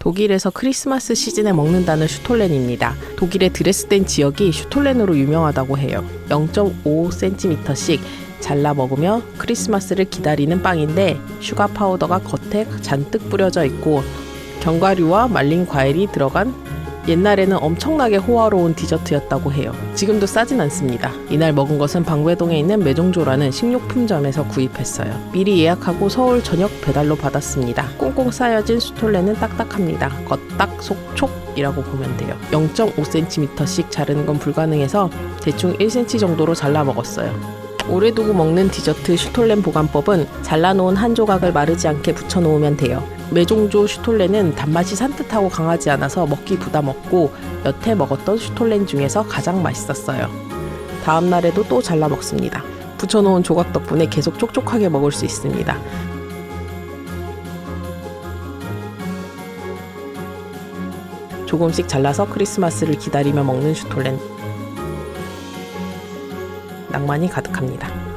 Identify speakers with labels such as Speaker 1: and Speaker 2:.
Speaker 1: 독일에서 크리스마스 시즌에 먹는다는 슈톨렌입니다. 독일의 드레스덴 지역이 슈톨렌으로 유명하다고 해요. 0.5cm씩 잘라 먹으며 크리스마스를 기다리는 빵인데 슈가 파우더가 겉에 잔뜩 뿌려져 있고 견과류와 말린 과일이 들어간 옛날에는 엄청나게 호화로운 디저트였다고 해요. 지금도 싸진 않습니다. 이날 먹은 것은 방배동에 있는 매종조라는 식료품점에서 구입했어요. 미리 예약하고 서울 저녁 배달로 받았습니다. 꽁꽁 쌓여진 수톨레는 딱딱합니다. 겉딱 속촉 이라고 보면 돼요. 0.5cm씩 자르는 건 불가능해서 대충 1cm 정도로 잘라 먹었어요. 오래 두고 먹는 디저트 슈톨렌 보관법은 잘라놓은 한 조각을 마르지 않게 붙여놓으면 돼요. 메종조 슈톨렌은 단맛이 산뜻하고 강하지 않아서 먹기 부담 없고 여태 먹었던 슈톨렌 중에서 가장 맛있었어요. 다음 날에도 또 잘라 먹습니다. 붙여놓은 조각 덕분에 계속 촉촉하게 먹을 수 있습니다. 조금씩 잘라서 크리스마스를 기다리며 먹는 슈톨렌. 낭만이 가득합니다.